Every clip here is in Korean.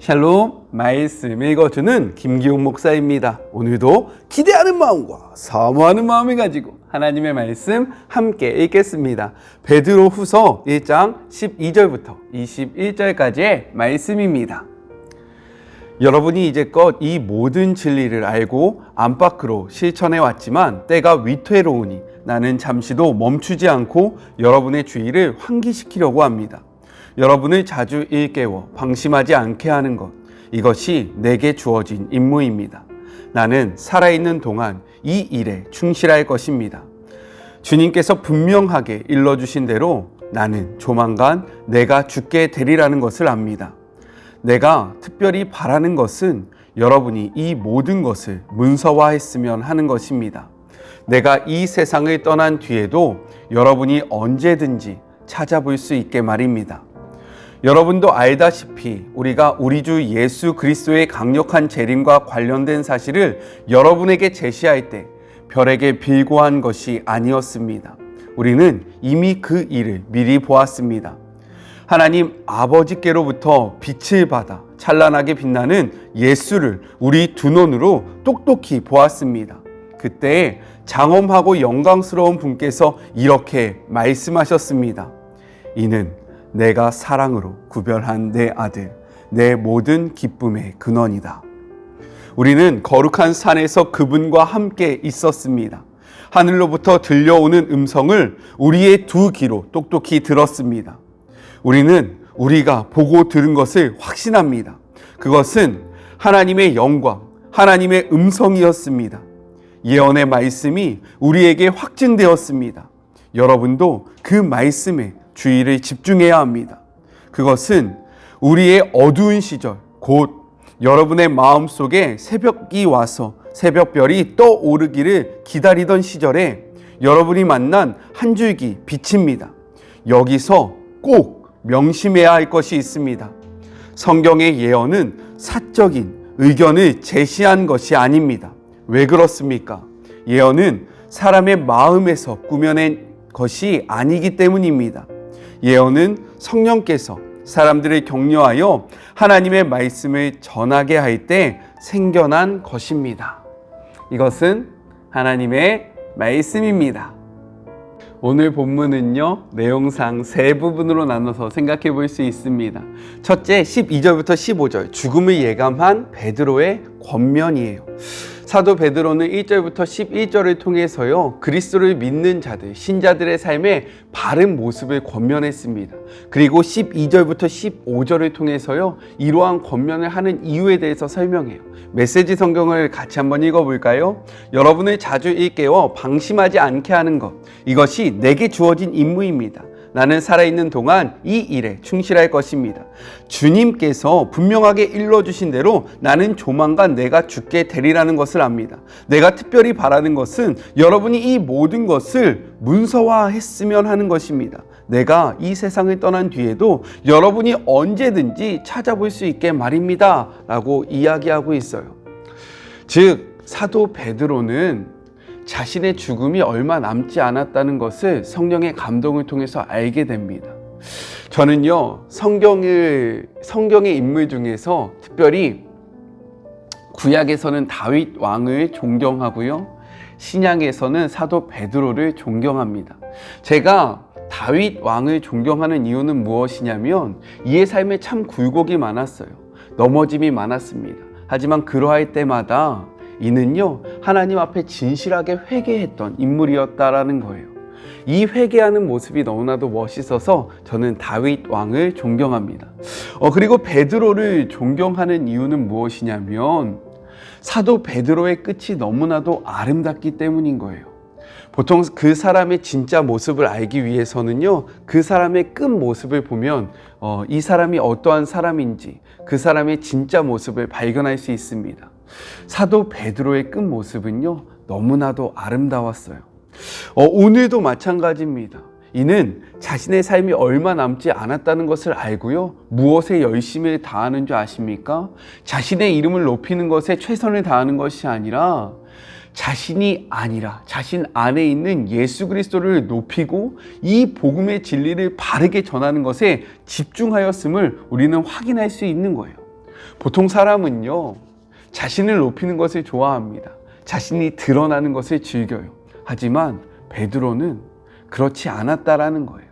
샬롬 말씀 읽어주는 김기용 목사입니다. 오늘도 기대하는 마음과 사모하는 마음을 가지고 하나님의 말씀 함께 읽겠습니다. 베드로 후서 1장 12절부터 21절까지의 말씀입니다. 여러분이 이제껏 이 모든 진리를 알고 안팎으로 실천해 왔지만 때가 위태로우니 나는 잠시도 멈추지 않고 여러분의 주의를 환기시키려고 합니다. 여러분을 자주 일깨워 방심하지 않게 하는 것. 이것이 내게 주어진 임무입니다. 나는 살아있는 동안 이 일에 충실할 것입니다. 주님께서 분명하게 일러주신 대로 나는 조만간 내가 죽게 되리라는 것을 압니다. 내가 특별히 바라는 것은 여러분이 이 모든 것을 문서화했으면 하는 것입니다. 내가 이 세상을 떠난 뒤에도 여러분이 언제든지 찾아볼 수 있게 말입니다. 여러분도 알다시피 우리가 우리 주 예수 그리스도의 강력한 재림과 관련된 사실을 여러분에게 제시할 때 별에게 빌고 한 것이 아니었습니다. 우리는 이미 그 일을 미리 보았습니다. 하나님 아버지께로부터 빛을 받아 찬란하게 빛나는 예수를 우리 두 눈으로 똑똑히 보았습니다. 그때 장엄하고 영광스러운 분께서 이렇게 말씀하셨습니다. 이는 내가 사랑으로 구별한 내 아들, 내 모든 기쁨의 근원이다. 우리는 거룩한 산에서 그분과 함께 있었습니다. 하늘로부터 들려오는 음성을 우리의 두 귀로 똑똑히 들었습니다. 우리는 우리가 보고 들은 것을 확신합니다. 그것은 하나님의 영광, 하나님의 음성이었습니다. 예언의 말씀이 우리에게 확증되었습니다. 여러분도 그 말씀에 주의를 집중해야 합니다. 그것은 우리의 어두운 시절, 곧 여러분의 마음 속에 새벽이 와서 새벽별이 떠오르기를 기다리던 시절에 여러분이 만난 한 줄기 빛입니다. 여기서 꼭 명심해야 할 것이 있습니다. 성경의 예언은 사적인 의견을 제시한 것이 아닙니다. 왜 그렇습니까? 예언은 사람의 마음에서 꾸며낸 것이 아니기 때문입니다. 예언은 성령께서 사람들을 격려하여 하나님의 말씀을 전하게 할 때 생겨난 것입니다. 이것은 하나님의 말씀입니다. 오늘 본문은요, 내용상 세 부분으로 나눠서 생각해 볼 수 있습니다. 첫째, 12절부터 15절, 죽음을 예감한 베드로의 권면이에요. 사도 베드로는 1절부터 11절을 통해서요, 그리스도를 믿는 자들, 신자들의 삶의 바른 모습을 권면했습니다. 그리고 12절부터 15절을 통해서요, 이러한 권면을 하는 이유에 대해서 설명해요. 메시지 성경을 같이 한번 읽어볼까요? 여러분을 자주 일깨워 방심하지 않게 하는 것. 이것이 내게 주어진 임무입니다. 나는 살아있는 동안 이 일에 충실할 것입니다. 주님께서 분명하게 일러주신 대로 나는 조만간 내가 죽게 되리라는 것을 압니다. 내가 특별히 바라는 것은 여러분이 이 모든 것을 문서화했으면 하는 것입니다. 내가 이 세상을 떠난 뒤에도 여러분이 언제든지 찾아볼 수 있게 말입니다. 라고 이야기하고 있어요. 즉, 사도 베드로는 자신의 죽음이 얼마 남지 않았다는 것을 성령의 감동을 통해서 알게 됩니다. 저는요, 성경을, 성경의 인물 중에서 특별히 구약에서는 다윗 왕을 존경하고요, 신약에서는 사도 베드로를 존경합니다. 제가 다윗 왕을 존경하는 이유는 무엇이냐면 이의 삶에 참 굴곡이 많았어요. 넘어짐이 많았습니다. 하지만 그러할 때마다 이는요 하나님 앞에 진실하게 회개했던 인물이었다라는 거예요. 이 회개하는 모습이 너무나도 멋있어서 저는 다윗 왕을 존경합니다. 어, 그리고 베드로를 존경하는 이유는 무엇이냐면 사도 베드로의 끝이 너무나도 아름답기 때문인 거예요. 보통 그 사람의 진짜 모습을 알기 위해서는요, 그 사람의 끝 모습을 보면 어, 이 사람이 어떠한 사람인지 그 사람의 진짜 모습을 발견할 수 있습니다. 사도 베드로의 끝 모습은요, 너무나도 아름다웠어요. 어, 오늘도 마찬가지입니다. 이는 자신의 삶이 얼마 남지 않았다는 것을 알고요. 무엇에 열심히 다하는 줄 아십니까? 자신의 이름을 높이는 것에 최선을 다하는 것이 아니라 자신이 아니라 자신 안에 있는 예수 그리스도를 높이고 이 복음의 진리를 바르게 전하는 것에 집중하였음을 우리는 확인할 수 있는 거예요. 보통 사람은요, 자신을 높이는 것을 좋아합니다. 자신이 드러나는 것을 즐겨요. 하지만 베드로는 그렇지 않았다라는 거예요.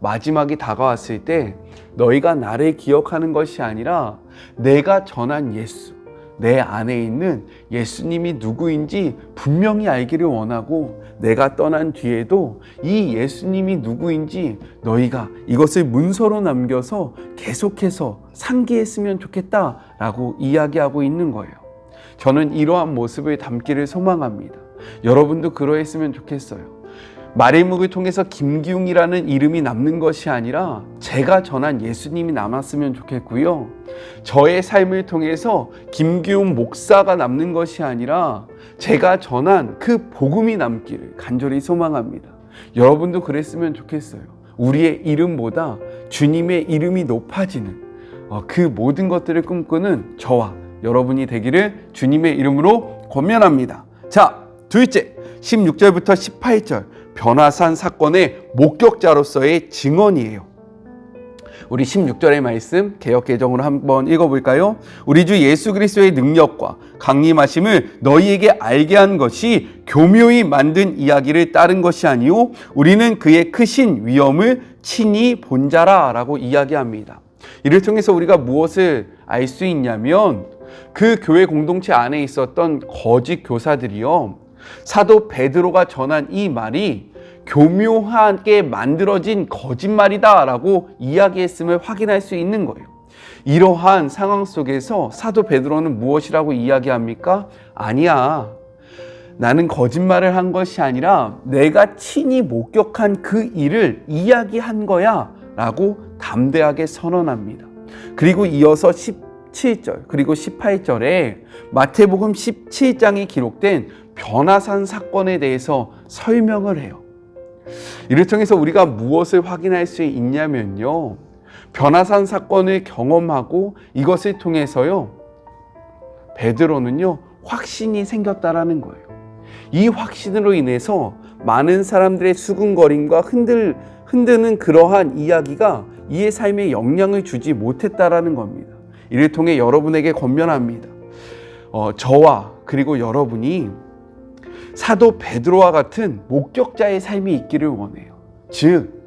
마지막이 다가왔을 때 너희가 나를 기억하는 것이 아니라 내가 전한 예수, 내 안에 있는 예수님이 누구인지 분명히 알기를 원하고 내가 떠난 뒤에도 이 예수님이 누구인지 너희가 이것을 문서로 남겨서 계속해서 상기했으면 좋겠다라고 이야기하고 있는 거예요. 저는 이러한 모습을 담기를 소망합니다. 여러분도 그러했으면 좋겠어요. 마리묵을 통해서 김기웅이라는 이름이 남는 것이 아니라 제가 전한 예수님이 남았으면 좋겠고요. 저의 삶을 통해서 김기웅 목사가 남는 것이 아니라 제가 전한 그 복음이 남기를 간절히 소망합니다. 여러분도 그랬으면 좋겠어요. 우리의 이름보다 주님의 이름이 높아지는 어, 그 모든 것들을 꿈꾸는 저와 여러분이 되기를 주님의 이름으로 권면합니다. 자, 둘째, 16절부터 18절. 변화산 사건의 목격자로서의 증언이에요. 우리 16절의 말씀 개역 개정으로 한번 읽어볼까요? 우리 주 예수 그리스도의 능력과 강림하심을 너희에게 알게 한 것이 교묘히 만든 이야기를 따른 것이 아니요 우리는 그의 크신 위엄을 친히 본 자라라고 이야기합니다. 이를 통해서 우리가 무엇을 알 수 있냐면 그 교회 공동체 안에 있었던 거짓 교사들이요 사도 베드로가 전한 이 말이 교묘하게 만들어진 거짓말이다라고 이야기했음을 확인할 수 있는 거예요. 이러한 상황 속에서 사도 베드로는 무엇이라고 이야기합니까? 아니야. 나는 거짓말을 한 것이 아니라 내가 친히 목격한 그 일을 이야기한 거야. 라고 담대하게 선언합니다. 그리고 이어서 17절, 그리고 18절에 마태복음 17장에 기록된 변화산 사건에 대해서 설명을 해요. 이를 통해서 우리가 무엇을 확인할 수 있냐면요. 변화산 사건을 경험하고 이것을 통해서요. 베드로는요. 확신이 생겼다라는 거예요. 이 확신으로 인해서 많은 사람들의 수근거림과 흔들, 흔드는 그러한 이야기가 이의 삶에 영향을 주지 못했다라는 겁니다. 이를 통해 여러분에게 권면합니다. 어, 저와 그리고 여러분이 사도 베드로와 같은 목격자의 삶이 있기를 원해요. 즉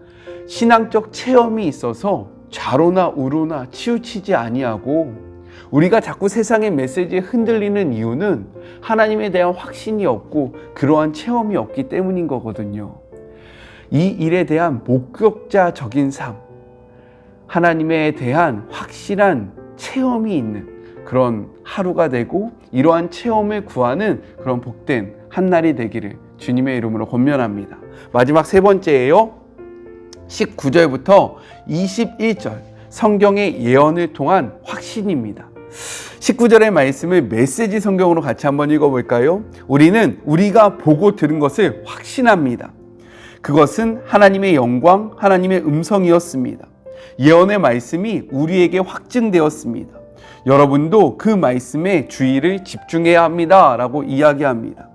신앙적 체험이 있어서 좌로나 우로나 치우치지 아니하고 우리가 자꾸 세상의 메시지에 흔들리는 이유는 하나님에 대한 확신이 없고 그러한 체험이 없기 때문인 거거든요. 이 일에 대한 목격자적인 삶, 하나님에 대한 확실한 체험이 있는 그런 하루가 되고 이러한 체험을 구하는 그런 복된 한 날이 되기를 주님의 이름으로 권면합니다. 마지막 세 번째예요. 19절부터 21절 성경의 예언을 통한 확신입니다. 19절의 말씀을 메시지 성경으로 같이 한번 읽어볼까요? 우리는 우리가 보고 들은 것을 확신합니다. 그것은 하나님의 영광, 하나님의 음성이었습니다. 예언의 말씀이 우리에게 확증되었습니다. 여러분도 그 말씀에 주의를 집중해야 합니다. 라고 이야기합니다.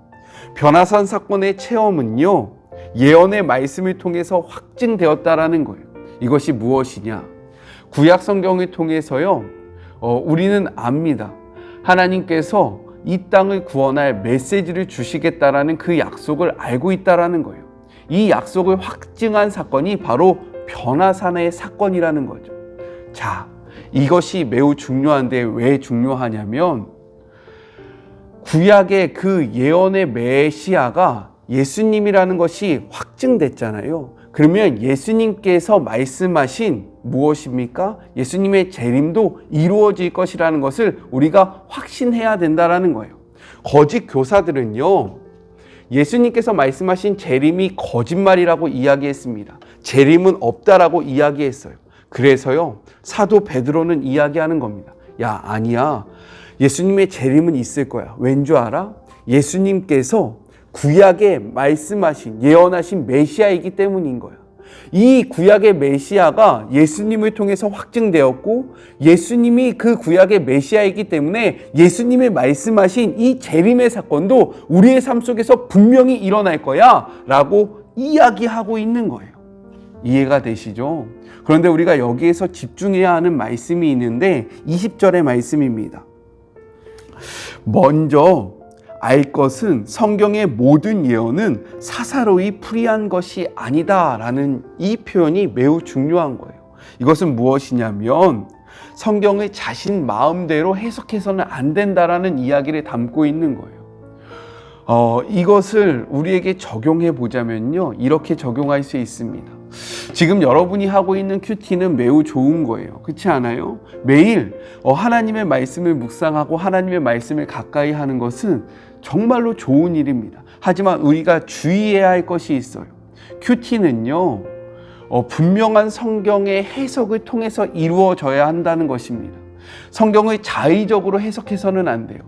변화산 사건의 체험은요, 예언의 말씀을 통해서 확증되었다라는 거예요. 이것이 무엇이냐? 구약 성경을 통해서요, 어, 우리는 압니다. 하나님께서 이 땅을 구원할 메시지를 주시겠다라는 그 약속을 알고 있다라는 거예요. 이 약속을 확증한 사건이 바로 변화산의 사건이라는 거죠. 자, 이것이 매우 중요한데 왜 중요하냐면 구약의 그 예언의 메시아가 예수님이라는 것이 확증됐잖아요. 그러면 예수님께서 말씀하신 무엇입니까? 예수님의 재림도 이루어질 것이라는 것을 우리가 확신해야 된다라는 거예요. 거짓 교사들은요. 예수님께서 말씀하신 재림이 거짓말이라고 이야기했습니다. 재림은 없다라고 이야기했어요. 그래서요. 사도 베드로는 이야기하는 겁니다. 야, 아니야. 예수님의 재림은 있을 거야. 왠 줄 알아? 예수님께서 구약에 말씀하신 예언하신 메시아이기 때문인 거야. 이 구약의 메시아가 예수님을 통해서 확증되었고 예수님이 그 구약의 메시아이기 때문에 예수님의 말씀하신 이 재림의 사건도 우리의 삶 속에서 분명히 일어날 거야 라고 이야기하고 있는 거예요. 이해가 되시죠? 그런데 우리가 여기에서 집중해야 하는 말씀이 있는데 20절의 말씀입니다. 먼저 알 것은 성경의 모든 예언은 사사로이 풀이한 것이 아니다라는 이 표현이 매우 중요한 거예요. 이것은 무엇이냐면 성경을 자신 마음대로 해석해서는 안 된다라는 이야기를 담고 있는 거예요. 어, 이것을 우리에게 적용해 보자면요. 이렇게 적용할 수 있습니다. 지금 여러분이 하고 있는 큐티는 매우 좋은 거예요. 그렇지 않아요? 매일 어, 하나님의 말씀을 묵상하고 하나님의 말씀을 가까이 하는 것은 정말로 좋은 일입니다. 하지만 우리가 주의해야 할 것이 있어요. 큐티는요, 어, 분명한 성경의 해석을 통해서 이루어져야 한다는 것입니다. 성경을 자의적으로 해석해서는 안 돼요.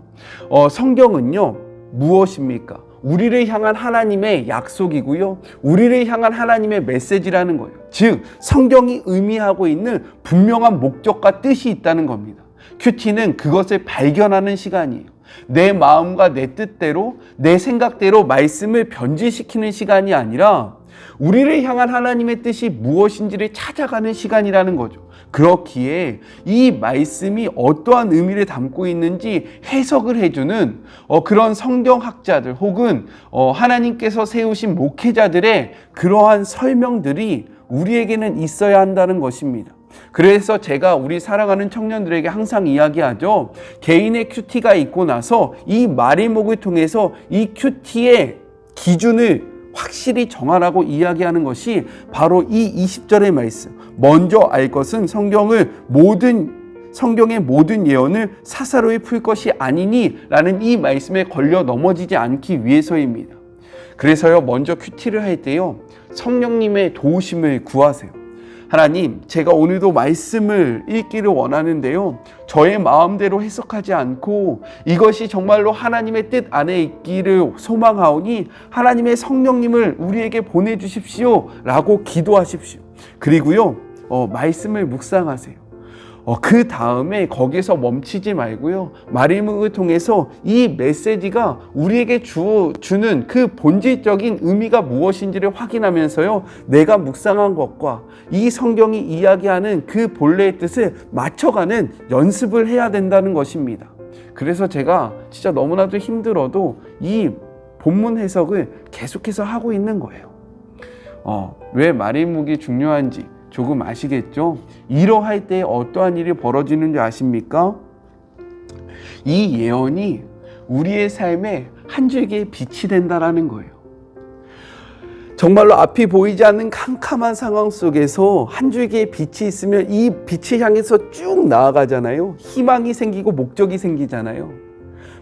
어, 성경은요, 무엇입니까? 우리를 향한 하나님의 약속이고요. 우리를 향한 하나님의 메시지라는 거예요. 즉, 성경이 의미하고 있는 분명한 목적과 뜻이 있다는 겁니다. 큐티는 그것을 발견하는 시간이에요. 내 마음과 내 뜻대로, 내 생각대로 말씀을 변질시키는 시간이 아니라 우리를 향한 하나님의 뜻이 무엇인지를 찾아가는 시간이라는 거죠. 그렇기에 이 말씀이 어떠한 의미를 담고 있는지 해석을 해주는 어, 그런 성경학자들 혹은 어, 하나님께서 세우신 목회자들의 그러한 설명들이 우리에게는 있어야 한다는 것입니다. 그래서 제가 우리 사랑하는 청년들에게 항상 이야기하죠. 개인의 큐티가 있고 나서 이 마리목을 통해서 이 큐티의 기준을 확실히 정하라고 이야기하는 것이 바로 이 20절의 말씀. 먼저 알 것은 성경을 모든 성경의 모든 예언을 사사로이 풀 것이 아니니라는 이 말씀에 걸려 넘어지지 않기 위해서입니다. 그래서요, 먼저 큐티를 할 때요, 성령님의 도우심을 구하세요. 하나님, 제가 오늘도 말씀을 읽기를 원하는데요. 저의 마음대로 해석하지 않고 이것이 정말로 하나님의 뜻 안에 있기를 소망하오니 하나님의 성령님을 우리에게 보내주십시오. 라고 기도하십시오. 그리고요, 어, 말씀을 묵상하세요. 어, 그 다음에 거기서 멈추지 말고요. 마리묵을 통해서 이 메시지가 우리에게 주, 주는 그 본질적인 의미가 무엇인지를 확인하면서요. 내가 묵상한 것과 이 성경이 이야기하는 그 본래의 뜻을 맞춰가는 연습을 해야 된다는 것입니다. 그래서 제가 진짜 너무나도 힘들어도 이 본문 해석을 계속해서 하고 있는 거예요. 어, 왜 마리묵이 중요한지 조금 아시겠죠? 이러할 때 어떠한 일이 벌어지는지 아십니까? 이 예언이 우리의 삶에 한 줄기의 빛이 된다라는 거예요. 정말로 앞이 보이지 않는 캄캄한 상황 속에서 한 줄기의 빛이 있으면 이 빛을 향해서 쭉 나아가잖아요. 희망이 생기고 목적이 생기잖아요.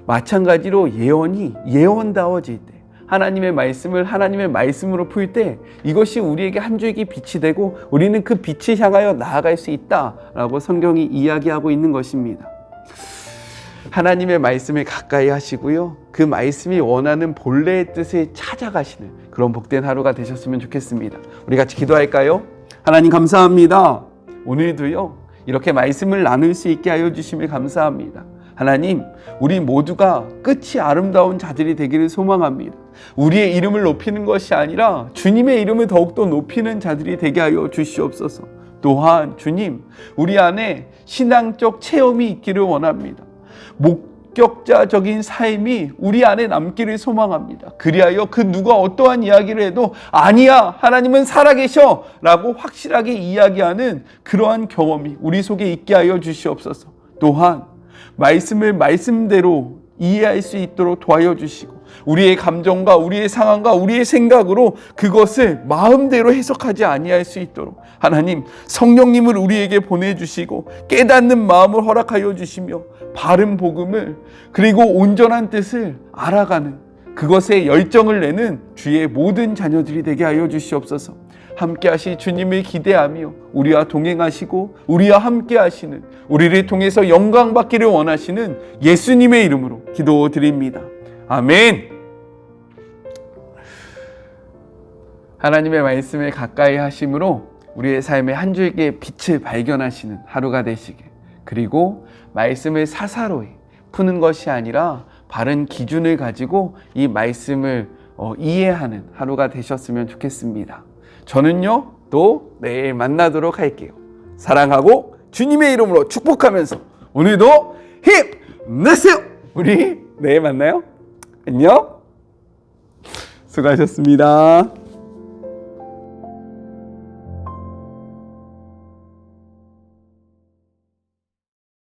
마찬가지로 예언이 예언다워질 때 하나님의 말씀을 하나님의 말씀으로 풀 때 이것이 우리에게 한 줄기 빛이 되고 우리는 그 빛을 향하여 나아갈 수 있다라고 성경이 이야기하고 있는 것입니다. 하나님의 말씀을 가까이 하시고요. 그 말씀이 원하는 본래의 뜻을 찾아가시는 그런 복된 하루가 되셨으면 좋겠습니다. 우리 같이 기도할까요? 하나님 감사합니다. 오늘도요. 이렇게 말씀을 나눌 수 있게 하여 주심을 감사합니다. 하나님, 우리 모두가 끝이 아름다운 자들이 되기를 소망합니다. 우리의 이름을 높이는 것이 아니라 주님의 이름을 더욱더 높이는 자들이 되게 하여 주시옵소서. 또한 주님, 우리 안에 신앙적 체험이 있기를 원합니다. 목격자적인 삶이 우리 안에 남기를 소망합니다. 그리하여 그 누가 어떠한 이야기를 해도 아니야, 하나님은 살아계셔! 라고 확실하게 이야기하는 그러한 경험이 우리 속에 있게 하여 주시옵소서. 또한 말씀을 말씀대로 이해할 수 있도록 도와여 주시고 우리의 감정과 우리의 상황과 우리의 생각으로 그것을 마음대로 해석하지 아니할 수 있도록 하나님 성령님을 우리에게 보내 주시고 깨닫는 마음을 허락하여 주시며 바른 복음을 그리고 온전한 뜻을 알아가는 그것에 열정을 내는 주의 모든 자녀들이 되게 하여 주시옵소서. 함께 하시 주님을 기대하며 우리와 동행하시고 우리와 함께 하시는 우리를 통해서 영광 받기를 원하시는 예수님의 이름으로 기도드립니다. 아멘. 하나님의 말씀을 가까이 하심으로 우리의 삶의 한 줄기의 빛을 발견하시는 하루가 되시길. 그리고 말씀을 사사로이 푸는 것이 아니라 바른 기준을 가지고 이 말씀을 어, 이해하는 하루가 되셨으면 좋겠습니다. 저는요, 또 내일 만나도록 할게요. 사랑하고 주님의 이름으로 축복하면서 오늘도 힘내세요. 우리 내일 만나요. 안녕. 수고하셨습니다.